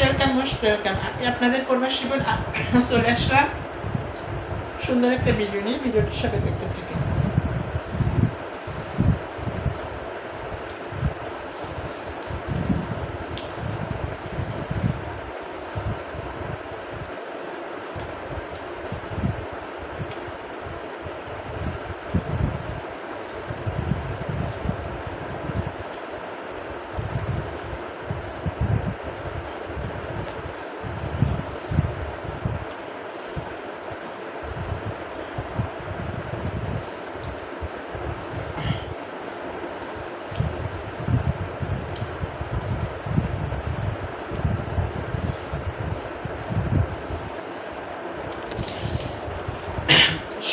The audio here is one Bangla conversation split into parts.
ওয়েলকাম মোস্ট ওয়েলকাম আমি আপনাদের করবার শিবন চলে আসলাম। সুন্দর একটা ভিডিও নিয়ে ভিডিওটির সাথে দেখতে থাকি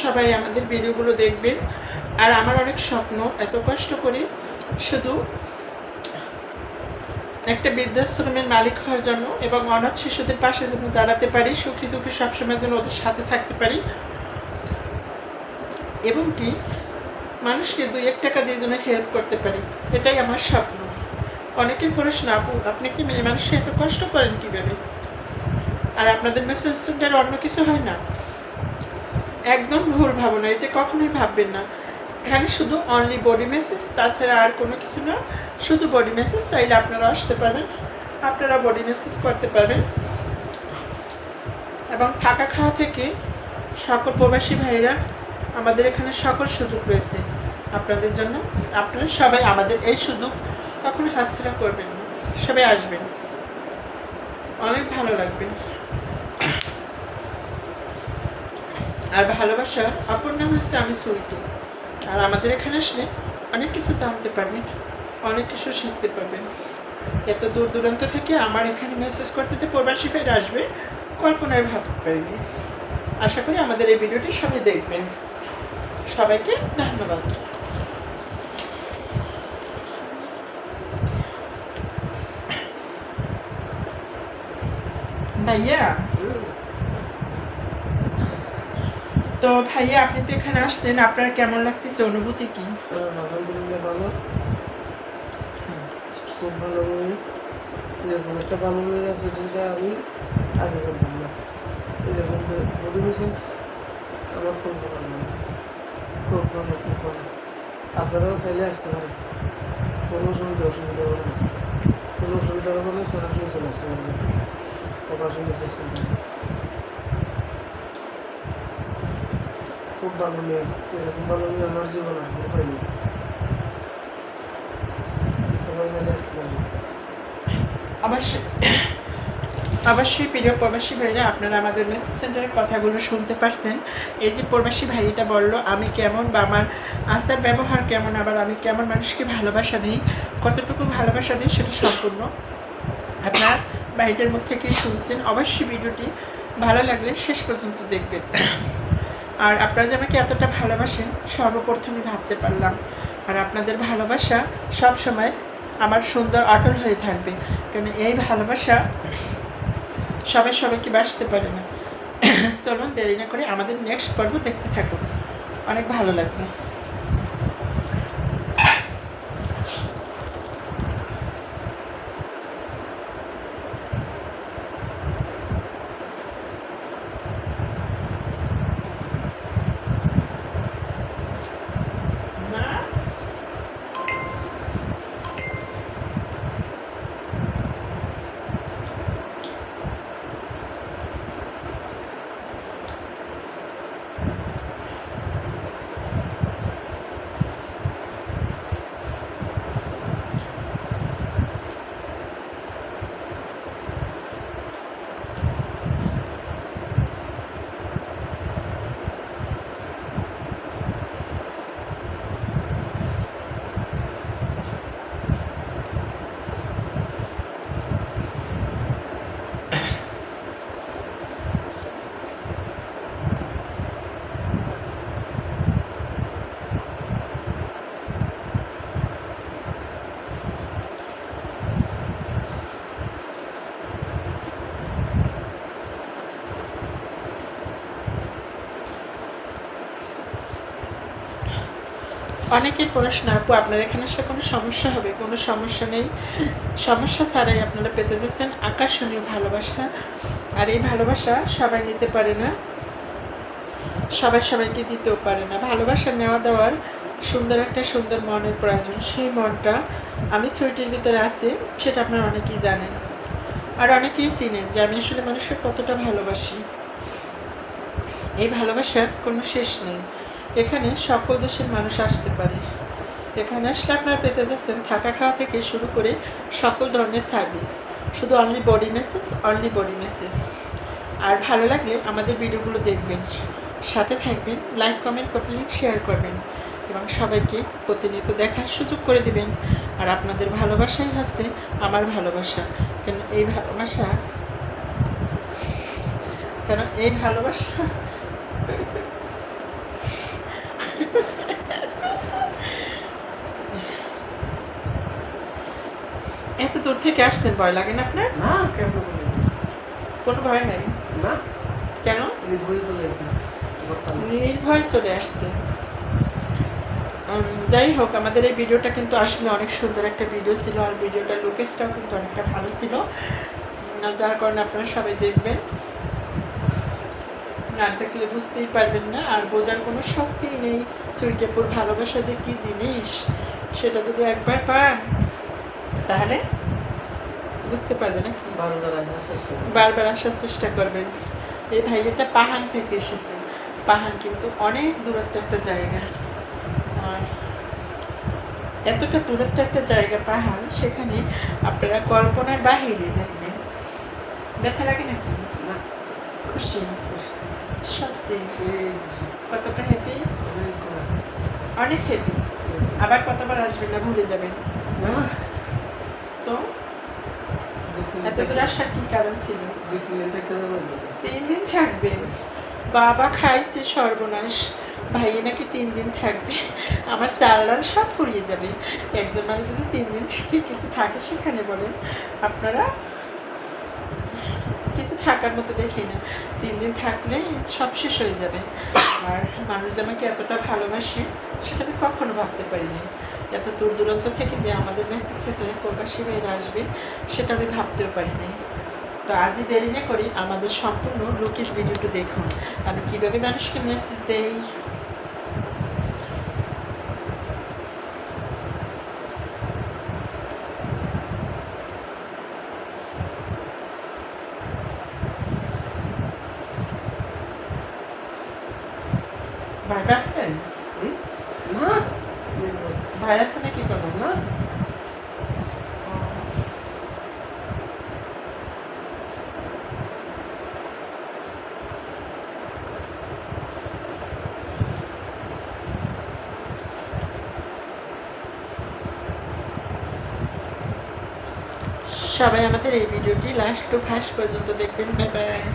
সবাই আমাদের ভিডিওগুলো দেখবেন। আর আমার অনেক স্বপ্ন, এত কষ্ট করে শুধু একটা বৃদ্ধাশ্রমের মালিক হওয়ার জন্য এবং অনাথ শিশুদের পাশে যেন দাঁড়াতে পারি, সুখী দুঃখী সবসময় যেন ওদের সাথে থাকতে পারি। এবং কি, মানুষকে দুই এক টাকা দিয়ে যেন হেল্প করতে পারি, এটাই আমার স্বপ্ন। অনেকের প্রশ্ন, আপু, আপনি কি মেয়ে মানুষে এত কষ্ট করেন কীভাবে? আর আপনাদের মেসেজ সেন্টার অন্য কিছু হয় না। একদম ভুল ভাবনা এটা কখনোই ভাববেন না। এখানে শুধু অনলি বডি মেসেজ তাছাড়া আর কোনো কিছু না। শুধু বডি মেসেজ চাইলে আপনারা আসতে পারেন। আপনারা বডি মেসেজ করতে পারেন। এবং থাকা খাওয়া থেকে সকল প্রবাসী ভাইরা আমাদের এখানে সকল সুযোগ রয়েছে আপনাদের জন্য। আপনারা সবাই আমাদের এই সুযোগ কখনো হাতছাড়া করবেন না। সবাই আসবেন। অনেক ভালো লাগবে। আর ভালোবাসার অপর নাম হচ্ছে আমি সুইটু আর আমাদের এখানে আসলে অনেক কিছু জানতে পারবেন, অনেক কিছু শিখতে পারবেন। এত দূর দূরান্ত থেকে আমার এখানে মেসেজ করতে তো প্রবাসী ভাইরা আসবে, কল্পনায় ভাবতে পারিনি। আশা করি আমাদের এই ভিডিওটি সবাই দেখবেন। সবাইকে ধন্যবাদ। ভাইয়া তো ভাইয়া আপনি তো এখানে আসছেন আপনার কেমন লাগতেছে অনুভূতি কি? হ্যাঁ, আলহামদুলিল্লাহ ভালো। খুব ভালো মেয়ে এরকম একটা ভালো মেয়ে আছে যেটা আমি আগে জানতাম না। এরকম বডি মেসেজ আমার খুব ভালো খুব ভালো খুব ভালো। আপনারাও চাইলে আসতে পারেন। কোনো অসুবিধা অসুবিধা হবে না। কোনো অসুবিধা হবে না সরাসরি চলে আসতে পারবেন। প্রকাশন মেসেজ সেন্টারে খুব ভালো মেয়ে, এরকম ভালো মেয়ে আমার জীবন আর অবশ্যই। অবশ্যই প্রিয় প্রবাসী ভাইরা, আপনারা আমাদের মেসেজ সেন্টারের কথাগুলো শুনতে পারছেন। এই যে প্রবাসী ভাইটা বলল, আমি কেমন বা আমার আচার ব্যবহার কেমন, আবার আমি কেমন মানুষকে ভালোবাসা দিই, কতটুকু ভালোবাসা দিই সেটা সম্পূর্ণ আপনার ভাইটার মুখ থেকে শুনছেন। অবশ্যই ভিডিওটি ভালো লাগলে শেষ পর্যন্ত দেখবেন। আর আপনারা যে আমাকে এতটা ভালোবাসেন সর্বপ্রথমে ভাবতে পারলাম। আর আপনাদের ভালোবাসা সব সময় আমার সুন্দর, অটল হয়ে থাকবে। কেন এই ভালোবাসা সবাই সবাইকে বাসতে পারে না। চলুন দেরি না করে আমাদের নেক্সট পর্ব দেখতে থাকুন। অনেক ভালো লাগবে না অনেকের প্রশ্ন, আপু, আপনার এখানে আসলে কোনো সমস্যা হবে? কোনো সমস্যা নেই। সমস্যা ছাড়াই আপনারা পেতে যাচ্ছেন আকর্ষণীয় ভালোবাসা। আর এই ভালোবাসা সবাই নিতে পারে না। সবাই সবাইকে দিতেও পারে না। ভালোবাসা নেওয়া দেওয়ার সুন্দর একটা সুন্দর মনের প্রয়োজন। সেই মনটা আমি সুইটির ভিতরে আছে, সেটা আপনারা অনেকেই জানেন। আর অনেকেই চিনেন যে আমি আসলে মানুষকে কতটা ভালোবাসি। এই ভালোবাসার কোনো শেষ নেই। এখানে সকল দেশের মানুষ আসতে পারে। এখানে আসলে আপনারা পেতে যাচ্ছেন থাকা খাওয়া থেকে শুরু করে সকল ধরনের সার্ভিস। শুধু only body message only body message আর ভালো লাগলে আমাদের ভিডিওগুলো দেখবেন। সাথে থাকবেন like comment copy link share করবেন। এবং সবাইকে প্রতিনিয়ত দেখার সুযোগ করে দিবেন। আর আপনাদের ভালোবাসাই হচ্ছে আমার ভালোবাসা। কেন এই ভালোবাসা? কেন এই ভালোবাসা? এত দূর থেকে আসছেন ভয় লাগে না আপনার? না কেন কোনো ভয় নাই? না। কেন? চলে নির্ভয় চলে আসছে। যাই হোক আমাদের এই ভিডিওটা কিন্তু আসলে অনেক সুন্দর একটা ভিডিও ছিল আর ভিডিওটার লোকেশটাও কিন্তু অনেকটা ভালো ছিল। যার কারণে আপনারা সবাই দেখবেন। না দেখলে বুঝতেই পারবেন না আর বোঝার কোনো শক্তিই নেই। সুইটাপুর ভালোবাসা যে কি জিনিস সেটা যদি একবার পান তাহলে বুঝতে পারবে না কি বারবার আসার চেষ্টা করবেন এই ভাইয়াটা পাহান থেকে এসেছে। পাহান কিন্তু অনেক দূরত্ব একটা জায়গা। আর এতটা দূরত্ব একটা জায়গা পাহাড় সেখানে আপনারা কল্পনার বাহিরে দেখবেন। ব্যথা লাগে নাকি? না। খুশি? খুশি। সত্যি? কতটা হ্যাপি অনেক হ্যাপি আবার কতবার আসবেন না ভুলে যাবেন? না। তো যখন এত দূর আসার কি কারণ ছিল? তিন দিন থাকবে। বাবা খাইছে সর্বনাশ। ভাই নাকি তিন দিন থাকবে। আমার চাল সব ফুরিয়ে যাবে। একজন মানুষ যদি তিন দিন থাকে কিছু থাকে সেখানে বলেন। আপনারা কিছু থাকার মতো দেখি না। তিন দিন থাকলে সব শেষ হয়ে যাবে। আর মানুষ আমাকে এতটা ভালোবাসে সেটা আমি কখনো ভাবতে পারিনি। এত দূর দূরান্ত থেকে যে আমাদের মেসেজ সেটেলে প্রবাসী ভাইরা আসবে, সেটা আমি ভাবতেও পারিনি তো আজই দেরি না করি আমাদের সম্পূর্ণ লুকিস ভিডিওটা দেখুন। আমি কীভাবে মানুষকে মেসেজ দেই? ভাই? না নাকি কোনো না? সবাই আমাদের এই ভিডিওটি লাস্ট টু ফার্স্ট পর্যন্ত দেখবেন। Bye bye